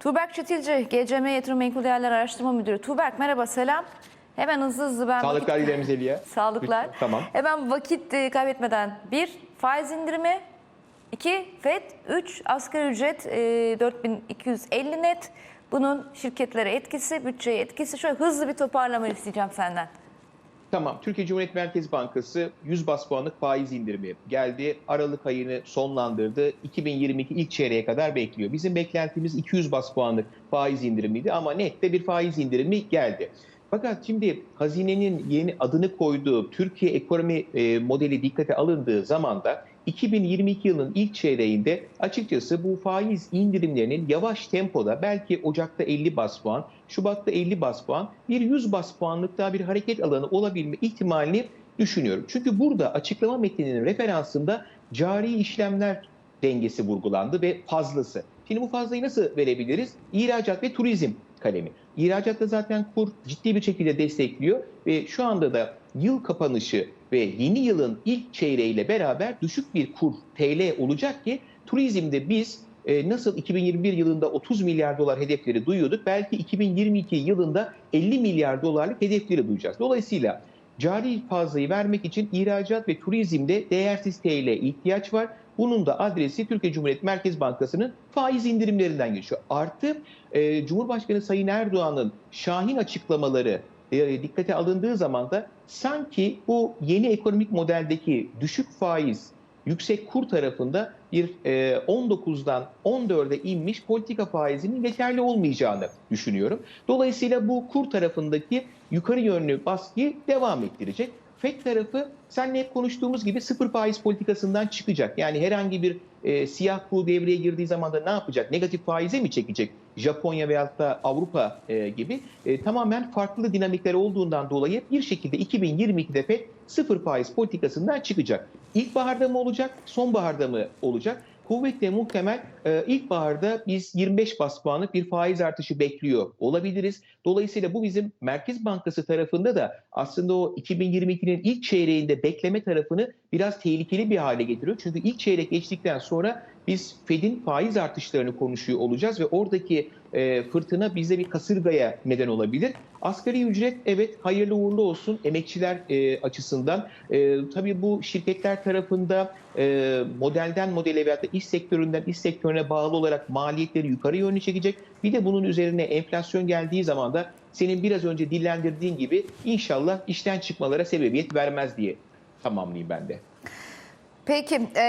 Tuğberk Çetilci, GCM Yatırım Menkul Değerler Araştırma Müdürü. Tuğberk merhaba, selam. Hemen hızlı hızlı ben... Sağlıklar vakit- dilerim Zeliha. Sağlıklar. Lütfen, Tamam. Hemen vakit e, kaybetmeden. Bir, faiz indirimi. iki FED. Üç, asgari ücret e, 4250 net. Bunun şirketlere etkisi, bütçeye etkisi. Şöyle hızlı bir toparlama isteyeceğim senden. Tamam. Türkiye Cumhuriyet Merkez Bankası 100 bas puanlık faiz indirimi geldi. Aralık ayını sonlandırdı. 2022 ilk çeyreğe kadar bekliyor. Bizim beklentimiz 200 bas puanlık faiz indirimiydi ama nette bir faiz indirimi geldi. Fakat şimdi hazinenin yeni adını koyduğu Türkiye ekonomi e, modeli dikkate alındığı zaman da 2022 yılının ilk çeyreğinde açıkçası bu faiz indirimlerinin yavaş tempoda belki Ocak'ta 50 bas puan, Şubat'ta 50 bas puan, bir 100 bas puanlık daha bir hareket alanı olabilme ihtimalini düşünüyorum. Çünkü burada açıklama metninin referansında cari işlemler dengesi vurgulandı ve fazlası. Şimdi bu fazlayı nasıl verebiliriz? İhracat ve turizm kalemi. İhracatta zaten kur ciddi bir şekilde destekliyor ve şu anda da yıl kapanışı ve yeni yılın ilk çeyreğiyle beraber düşük bir kur TL olacak ki turizmde biz e, nasıl 2021 yılında 30 milyar dolar hedefleri duyuyorduk belki 2022 yılında 50 milyar dolarlık hedefleri duyacağız. Dolayısıyla cari fazlayı vermek için ihracat ve turizmde değersiz TL ihtiyaç var. Bunun da adresi Türkiye Cumhuriyet Merkez Bankası'nın faiz indirimlerinden geçiyor. Artı e, Cumhurbaşkanı Sayın Erdoğan'ın şahin açıklamaları e, dikkate alındığı zaman da sanki bu yeni ekonomik modeldeki düşük faiz, yüksek kur tarafında bir e, 19'dan 14'e inmiş politika faizinin yeterli olmayacağını düşünüyorum. Dolayısıyla bu kur tarafındaki yukarı yönlü baskıyı devam ettirecek. FED tarafı seninle hep konuştuğumuz gibi sıfır faiz politikasından çıkacak. Yani herhangi bir e, siyah kuğu devreye girdiği zaman da ne yapacak? Negatif faize mi çekecek? Japonya veyahut da Avrupa e, gibi e, tamamen farklı dinamikler olduğundan dolayı bir şekilde 2022'de FED sıfır faiz politikasından çıkacak. İlkbaharda mı olacak, sonbaharda mı olacak? Kuvvetle muhtemel e, ilkbaharda biz 25 bas puanlık bir faiz artışı bekliyor olabiliriz. Dolayısıyla bu bizim Merkez Bankası tarafında da aslında o 2022'nin ilk çeyreğinde bekleme tarafını biraz tehlikeli bir hale getiriyor. Çünkü ilk çeyrek geçtikten sonra biz Fed'in faiz artışlarını konuşuyor olacağız ve oradaki e, fırtına bize bir kasırgaya neden olabilir. Asgari ücret evet hayırlı uğurlu olsun emekçiler e, açısından. E, tabii bu şirketler tarafında e, modelden modele veyahut da iş sektöründen iş sektörüne bağlı olarak maliyetleri yukarı yönlü çekecek. Bir de bunun üzerine enflasyon geldiği zaman da senin biraz önce dillendirdiğin gibi inşallah işten çıkmalara sebebiyet vermez diye tamamlayayım ben de. Peki e,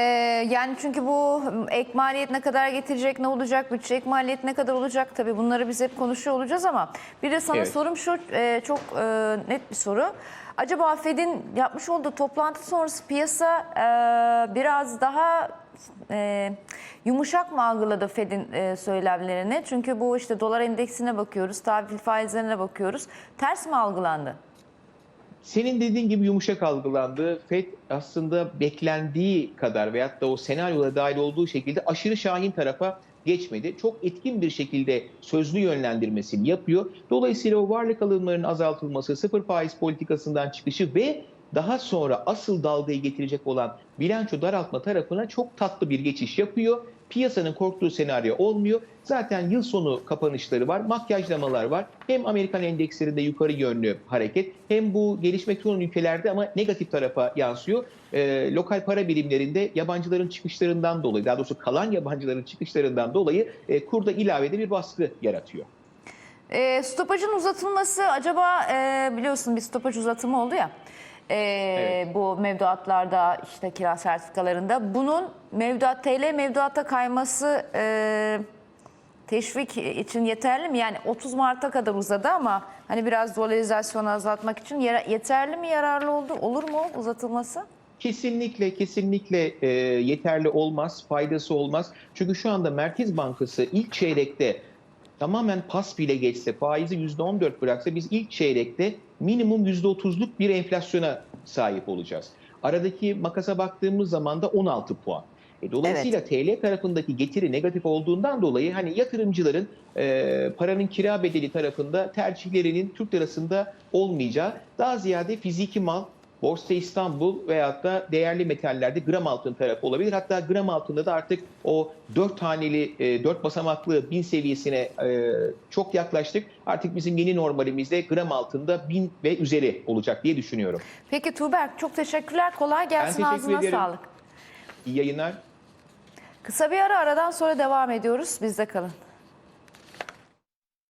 yani çünkü bu ek maliyet ne kadar getirecek, ne olacak, bütçe ek maliyet ne kadar olacak tabii bunları biz hep konuşuyor olacağız ama bir de sana Evet. sorum şu e, çok e, net bir soru. Acaba Fed'in yapmış olduğu toplantı sonrası piyasa e, biraz daha e, yumuşak mı algıladı Fed'in e, söylemlerini? Çünkü bu işte dolar endeksine bakıyoruz, tahvil faizlerine bakıyoruz. Ters mi algılandı? Senin dediğin gibi yumuşak algılandı. FED aslında beklendiği kadar veyahut da o senaryoda dahil olduğu şekilde aşırı şahin tarafa geçmedi. Çok etkin bir şekilde sözlü yönlendirmesini yapıyor. Dolayısıyla o varlık alımlarının azaltılması, sıfır faiz politikasından çıkışı ve daha sonra asıl dalgayı getirecek olan bilanço daraltma tarafına çok tatlı bir geçiş yapıyor. Piyasanın korktuğu senaryo olmuyor. Zaten yıl sonu kapanışları var, makyajlamalar var. Hem Amerikan endekslerinde yukarı yönlü hareket hem bu gelişmekte olan ülkelerde ama negatif tarafa yansıyor. Ee, lokal para birimlerinde yabancıların çıkışlarından dolayı, daha doğrusu kalan yabancıların çıkışlarından dolayı e, kurda ilavede bir baskı yaratıyor. E, stopajın uzatılması acaba e, biliyorsun bir stopaj uzatımı oldu ya. E, Evet. Bu mevduatlarda işte kira sertifikalarında bunun mevduat TL mevduata kayması e, teşvik için yeterli mi? Yani 30 Mart'a kadar uzadı ama hani biraz dolarizasyonu azaltmak için yeterli mi yararlı oldu? Olur mu uzatılması? Kesinlikle kesinlikle e, yeterli olmaz, faydası olmaz. Çünkü şu anda Merkez Bankası ilk çeyrekte tamamen pas bile geçse, faizi %14 bıraksa biz ilk çeyrekte minimum %30'luk bir enflasyona sahip olacağız. Aradaki makasa baktığımız zaman da 16 puan. E, dolayısıyla TL tarafındaki getiri negatif olduğundan dolayı hani yatırımcıların e, paranın kira bedeli tarafında tercihlerinin Türk lirasında olmayacağı, daha ziyade fiziki mal Borsa İstanbul veyahut da değerli metallerde gram altın tarafı olabilir. Hatta gram altında da artık o 4 haneli, 4 basamaklı 1000 seviyesine e, çok yaklaştık. Artık bizim yeni normalimizde gram altında 1000 ve üzeri olacak diye düşünüyorum. Peki Tuğberk çok teşekkürler. Kolay gelsin. teşekkür Ağzına ederim. sağlık. İyi yayınlar. Kısa bir ara aradan sonra devam ediyoruz. Bizde kalın.